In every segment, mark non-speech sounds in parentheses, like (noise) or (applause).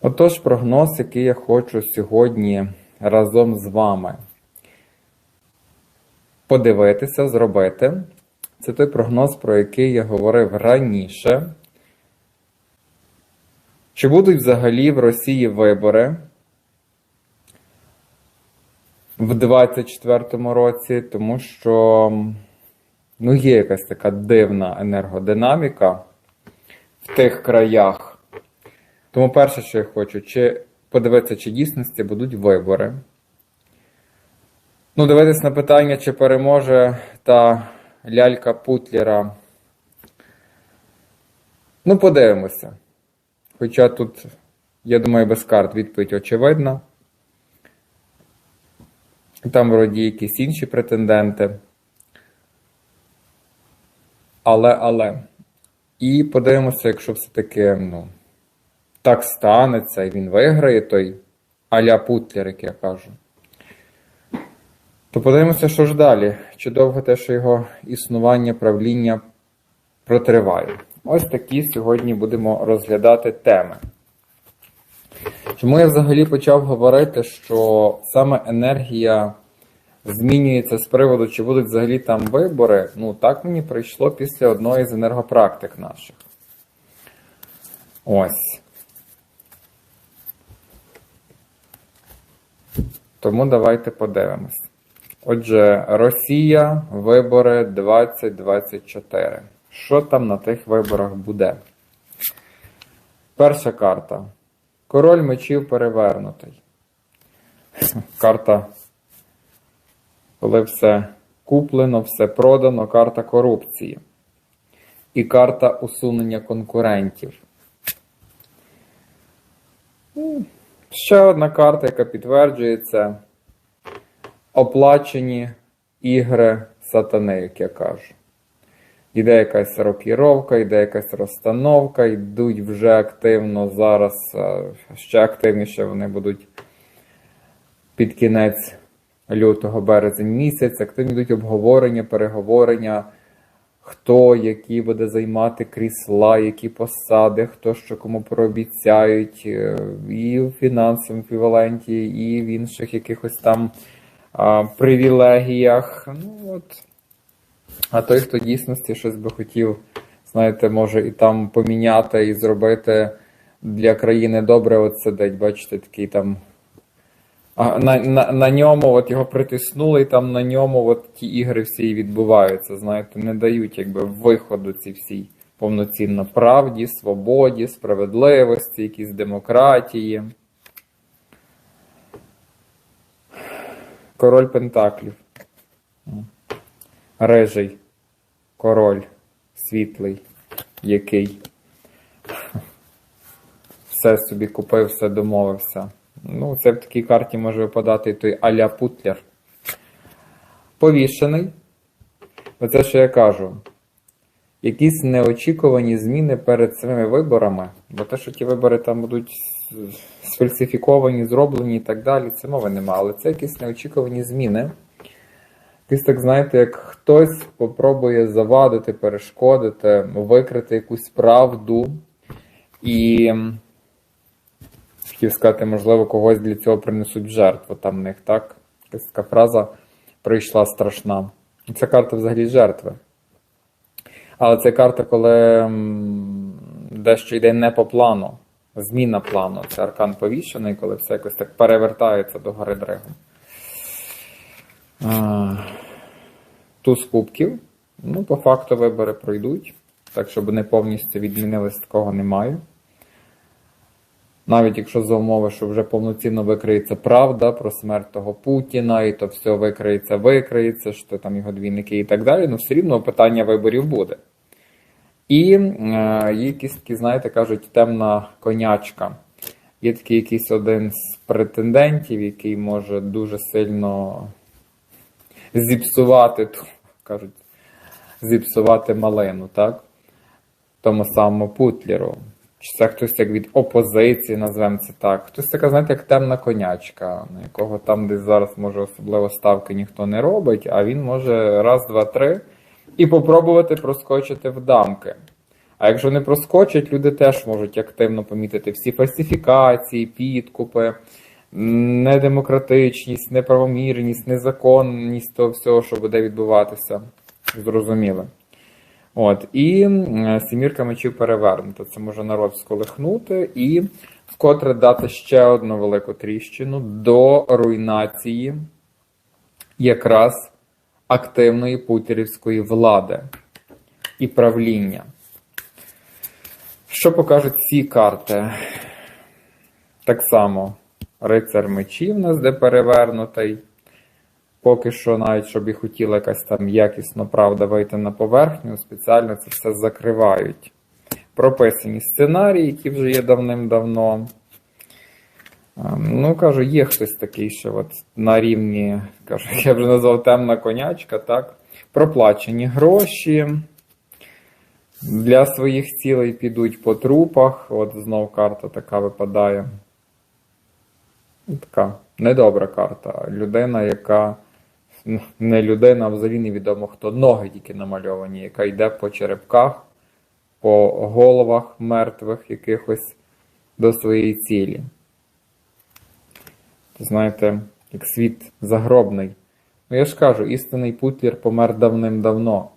Отож, прогноз, який я хочу сьогодні разом з вами подивитися, зробити. Це той прогноз, про який я говорив раніше. Чи будуть взагалі в Росії вибори в 2024 році, тому що ну, є якась така дивна енергодинаміка в тих краях. Тому перше, що я хочу, чи подивитися, чи дійсності будуть вибори. Ну, дивитись на питання, чи переможе та лялька Путлера. Ну, подивимося. Хоча тут, я думаю, без карт відповідь очевидна. Там вроді якісь інші претенденти. Але, але. І подивимося, якщо все-таки, ну так станеться, і він виграє той аля Путлер, як я кажу. То подивимося, що ж далі. Чи довго те, що його існування, правління протриває. Ось такі сьогодні будемо розглядати теми. Чому я взагалі почав говорити, що саме енергія змінюється з приводу, чи будуть взагалі там вибори? Ну, так мені прийшло після одної з енергопрактик наших. Ось. Тому давайте подивимось. Отже, Росія, вибори 2024. Що там на тих виборах буде? Перша карта. Король мечів перевернутий. (laughs) Карта, коли все куплено, все продано, карта корупції. І карта усунення конкурентів. Ще одна карта, яка підтверджується оплачені ігри сатани, як я кажу. Йде якась рокіровка, йде якась розстановка, йдуть вже активно зараз, ще активніше вони будуть під кінець лютого березень місяць. Активні йдуть обговорення, переговорення хто які буде займати крісла, які посади, хто що кому прообіцяють, е, і в фінансовому еквіваленті, і в інших якихось там а, привілегіях. Ну, от. А той, хто дійсності щось би хотів, знаєте, може і там поміняти і зробити для країни добре, от сидить, бачите, такий там на на, на ньому от його притиснули, і там на ньому от ті ігри всі відбуваються. Знаєте, не дають якби виходу ці всі повноцінно правді, свободі, справедливості, якісь демократії. Король Пентаклів. Режий. Король світлий, який (laughs) все собі купив, все домовився. Ну, це в такій карті може випадати той Аля Путлер. Повішений. Оце що я кажу. Якісь неочікувані зміни перед своїми виборами, бо те, що ті вибори там будуть сфальсифіковані, зроблені і так далі, це мови нема. Але це якісь неочікувані зміни. Якісь, так знаєте, як хтось попробує завадити, перешкодити, викрити якусь правду. І хотів сказати, можливо, когось для цього принесуть жертву. Там в них так. Якась така фраза прийшла страшна. Це карта взагалі жертви. Але це карта, коли дещо йде не по плану. Зміна плану. Це аркан повішений, коли все якось так перевертається до гори дригом. Туз кубків. Ну, по факту вибори пройдуть. Так, щоб не повністю відмінились, такого немає. Навіть якщо за умови, що вже повноцінно викриється правда про смерть того Путіна, і то все викриється, викриється, що там його двійники і так далі, ну все рівно питання виборів буде. І е, є якісь такі, знаєте, кажуть, темна конячка. Є такий якийсь один з претендентів, який може дуже сильно зіпсувати, кажуть, зіпсувати малину, так? Тому самому Путлеру. Чи це хтось як від опозиції, назвемо це так. Хтось така, знаєте, як темна конячка, на якого там десь зараз може особливо ставки ніхто не робить, а він може раз, два, три і попробувати проскочити в дамки. А якщо не проскочать, люди теж можуть активно помітити всі фальсифікації, підкупи, недемократичність, неправомірність, незаконність того всього, що буде відбуватися. Зрозуміло. От, і м, сімірка мечів перевернута. Це може народ сколихнути і вкотре дати ще одну велику тріщину до руйнації якраз активної путірівської влади і правління. Що покажуть ці карти? Так само рицар мечів у нас де перевернутий. Поки що, навіть щоб і хотіла якась там якісно правда вийти на поверхню, спеціально це все закривають. Прописані сценарії, які вже є давним-давно. Ем, Ну, кажу, є хтось такий, що от на рівні, кажу, я вже назвав темна конячка, так? Проплачені гроші. Для своїх цілей підуть по трупах. От знов карта така випадає. Така недобра карта. Людина, яка не людина, а взагалі невідомо хто. Ноги тільки намальовані, яка йде по черепках, по головах мертвих якихось до своєї цілі. Знаєте, як світ загробний. Ну я ж кажу, істинний Путлер помер давним-давно.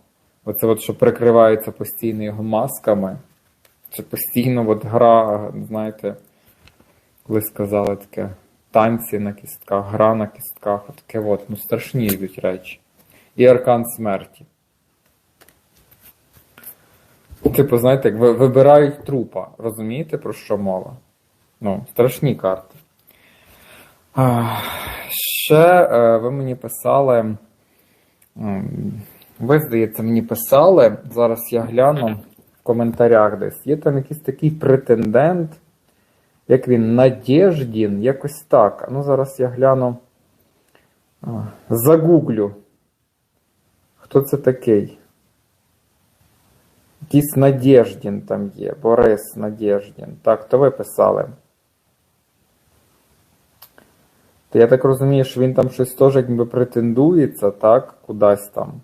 Оце от, що прикривається постійно його масками. Це постійно от гра, знаєте, коли сказали таке танці на кістках, гра на кістках, таке от, ну страшні йдуть речі. І аркан смерті. Типу, знаєте, як вибирають трупа. Розумієте, про що мова? Ну, страшні карти. А, ще е, ви мені писали. Ви, здається, мені писали. Зараз я гляну в коментарях десь. Є там якийсь такий претендент, як він, Надєждін, якось так. Ну, зараз я гляну. Загуглю. Хто це такий? Якийсь Надєждін там є. Борис Надєждін. Так, то ви писали. То я так розумію, що він там щось теж якби претендується, так? Кудись там.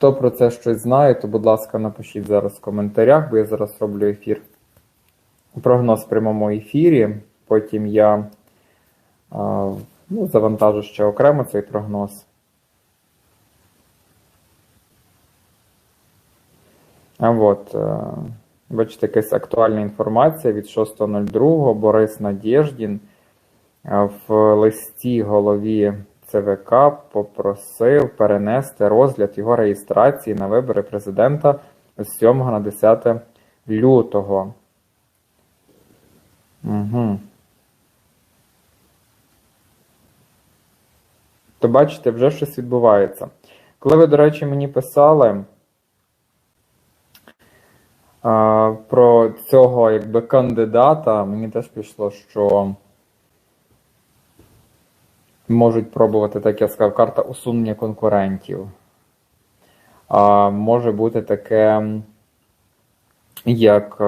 Хто про це щось знає, то, будь ласка, напишіть зараз в коментарях, бо я зараз роблю ефір. Прогноз в прямому ефірі. Потім я ну, завантажу ще окремо цей прогноз. А от, е, бачите, якась актуальна інформація від 6.02. Борис Надєждін е, в листі голові ЦВК попросив перенести розгляд його реєстрації на вибори президента з 7 на 10 лютого. Угу. То бачите, вже щось відбувається. Коли ви, до речі, мені писали а, про цього якби кандидата, мені теж пішло, що можуть пробувати, так я сказав, карта усунення конкурентів. А, може бути таке, як е,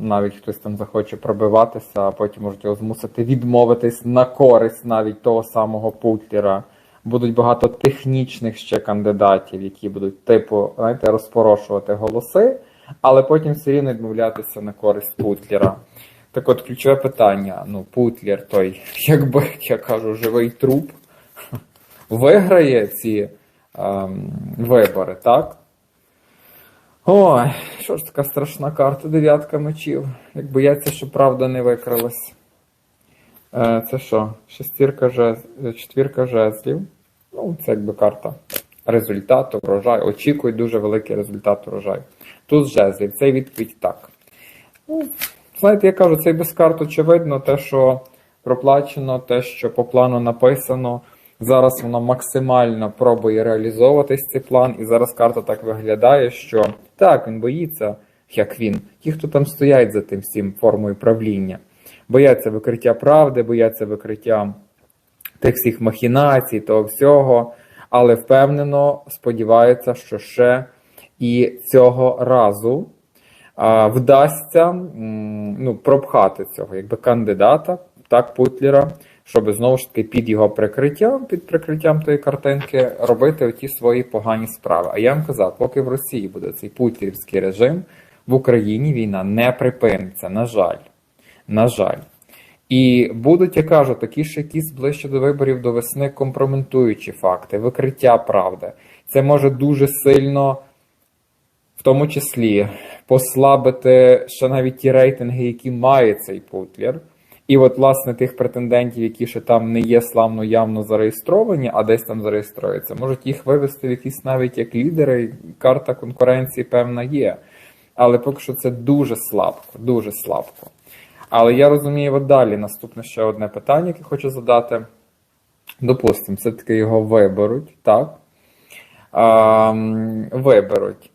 навіть хтось там захоче пробиватися, а потім можуть його змусити відмовитись на користь навіть того самого Путлера. Будуть багато технічних ще кандидатів, які будуть, типу, знаєте, розпорошувати голоси, але потім все рівно відмовлятися на користь Путлера. Так от ключове питання: ну, Путлер, той, (laughs) якби я кажу, живий труп, (laughs) виграє ці ем, вибори, так? Ой, що ж така страшна карта, дев'ятка мечів. Як бояться, що правда не викралась. Е, це що? Шестірка жез... четвірка жезлів. Ну, це якби карта результату, врожаю. Очікують дуже великий результат урожаю. Тут жезлів. Це відповідь так. Ну, знаєте, я кажу, це і без карт очевидно, те, що проплачено, те, що по плану написано. Зараз воно максимально пробує реалізовуватись цей план, і зараз карта так виглядає, що так, він боїться, як він. Ті, хто там стоять за тим всім формою правління, бояться викриття правди, бояться викриття тих всіх махінацій, того всього, але впевнено сподіваються, що ще і цього разу вдасться ну, пропхати цього якби кандидата, так, Путлера, щоб знову ж таки під його прикриттям, під прикриттям тої картинки, робити оті свої погані справи. А я вам казав, поки в Росії буде цей путлерівський режим, в Україні війна не припиниться, на жаль. На жаль. І будуть, я кажу, такі ж якісь ближче до виборів до весни компроментуючі факти, викриття правди. Це може дуже сильно, в тому числі, послабити ще навіть ті рейтинги, які має цей Путлер. І от, власне, тих претендентів, які ще там не є славно явно зареєстровані, а десь там зареєструються, можуть їх вивести в якісь навіть як лідери. Карта конкуренції певна є. Але поки що це дуже слабко, дуже слабко. Але я розумію, от далі наступне ще одне питання, яке хочу задати. Допустимо, все-таки його виберуть, так? А, виберуть.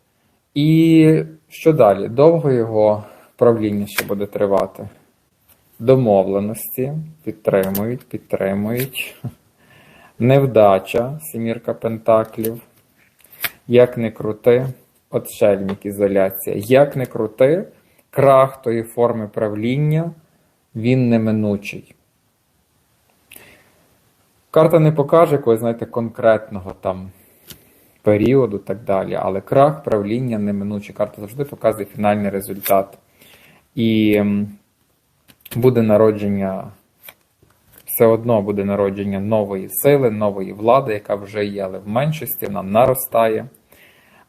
І що далі? Довго його правління ще буде тривати? Домовленості підтримують, підтримують. Невдача, сімірка пентаклів. Як не крути, отшельник, ізоляція. Як не крути, крах тої форми правління, він неминучий. Карта не покаже якогось, знаєте, конкретного там періоду так далі, але крах правління неминучий. Карта завжди показує фінальний результат. І буде народження, все одно буде народження нової сили, нової влади, яка вже є, але в меншості вона наростає.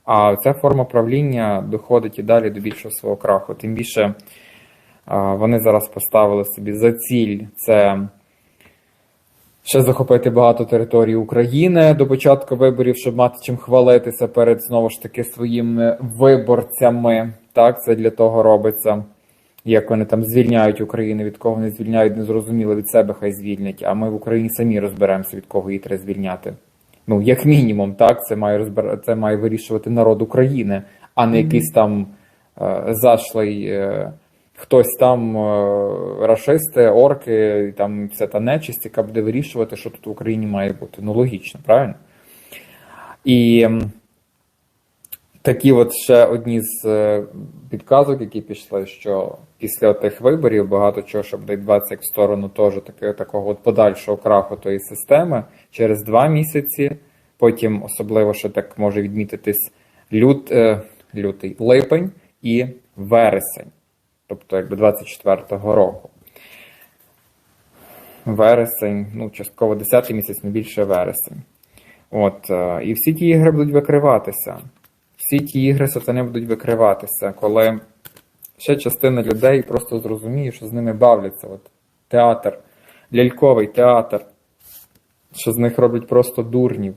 А ця форма правління доходить і далі до більшого свого краху. Тим більше вони зараз поставили собі за ціль це ще захопити багато територій України до початку виборів, щоб мати чим хвалитися перед знову ж таки своїми виборцями. Так, це для того робиться. Як вони там звільняють Україну, від кого не звільняють, незрозуміло, від себе хай звільнять. А ми в Україні самі розберемося, від кого її треба звільняти. Ну, як мінімум, так, це має розбир... це має вирішувати народ України, а не якийсь там е, зашлий е, хтось там е, рашисти, орки, там вся та нечисть, яка буде вирішувати, що тут в Україні має бути. Ну, логічно, правильно? І такі от ще одні з е, підказок, які пішли, що після тих виборів багато чого, що буде відбуватися як в сторону теж такого от подальшого краху тої системи через два місяці. Потім особливо ще так може відмітитись лют, е, лютий липень і вересень, тобто якби 24-го року. Вересень, ну, частково 10-й місяць, не більше вересень. От, е, і всі ті ігри будуть викриватися. Всі ті ігри сатани будуть викриватися, коли ще частина людей просто зрозуміє, що з ними бавляться. От театр, ляльковий театр, що з них роблять просто дурнів.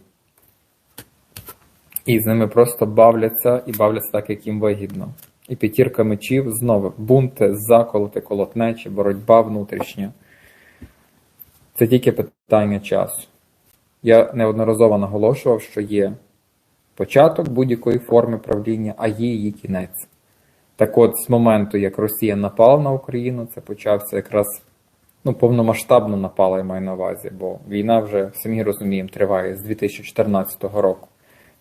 І з ними просто бавляться і бавляться так, як їм вигідно. І п'ятірка мечів знову бунти, заколоти, колотнечі, боротьба внутрішня. Це тільки питання часу. Я неодноразово наголошував, що є початок будь-якої форми правління, а є її кінець. Так от, з моменту, як Росія напала на Україну, це почався якраз ну, повномасштабно напала, я маю на увазі, бо війна вже, самі розуміємо, триває з 2014 року.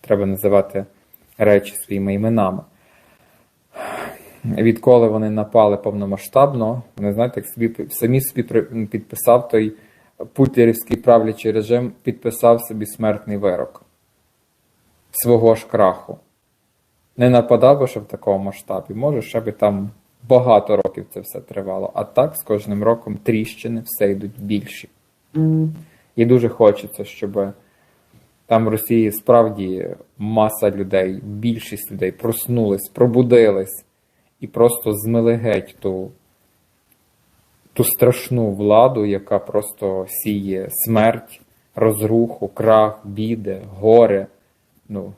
Треба називати речі своїми іменами. Відколи вони напали повномасштабно, вони знаєте, як собі самі собі підписав той путлерівський правлячий режим, підписав собі смертний вирок свого ж краху. Не нападав би ще в такому масштабі, може, ще би там багато років це все тривало. А так з кожним роком тріщини все йдуть більші. І дуже хочеться, щоб там в Росії справді маса людей, більшість людей проснулись, пробудились і просто змили геть ту, ту страшну владу, яка просто сіє смерть, розруху, крах, біди, горе. Ну,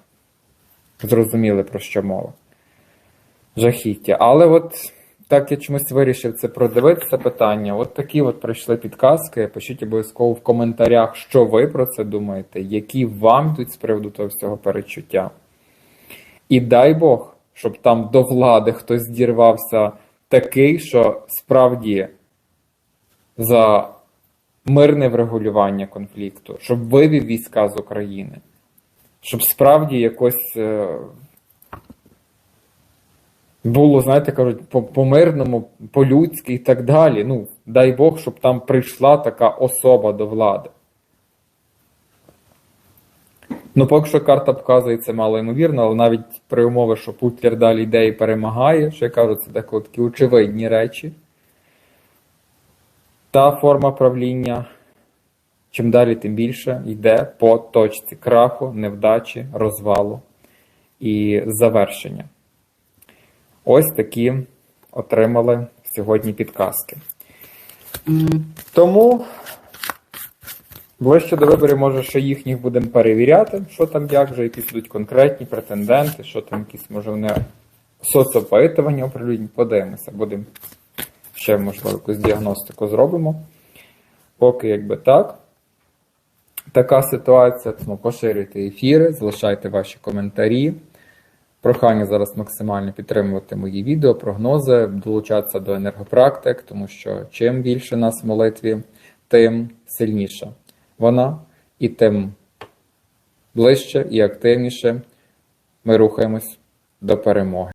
зрозуміли про що мова. Жахіття. Але от так я чомусь вирішив це продивитися питання. От такі от прийшли підказки. Пишіть обов'язково в коментарях, що ви про це думаєте, які вам тут з приводу того всього перечуття. І дай Бог, щоб там до влади хтось дірвався такий, що справді за мирне врегулювання конфлікту, щоб вивів війська з України, щоб справді якось е, було, знаєте, кажуть, по, по мирному, по-людськи і так далі. Ну, дай Бог, щоб там прийшла така особа до влади. Ну, поки що карта показує це мало ймовірно, але навіть при умові, що Путлер далі йде і перемагає, що я кажу, це деколи такі очевидні речі. Та форма правління, чим далі, тим більше йде по точці краху, невдачі, розвалу і завершення. Ось такі отримали сьогодні підказки. Тому ближче до виборів, може, ще їхніх будемо перевіряти, що там як, вже якісь будуть конкретні претенденти, що там якісь, може, вони соцопитування оприлюднять. Подивимося, будемо ще, можливо, якусь діагностику зробимо. Поки якби так. Така ситуація, тому поширюйте ефіри, залишайте ваші коментарі. Прохання зараз максимально підтримувати мої відео, прогнози, долучатися до енергопрактик, тому що чим більше нас в молитві, тим сильніша вона, і тим ближче і активніше ми рухаємось до перемоги.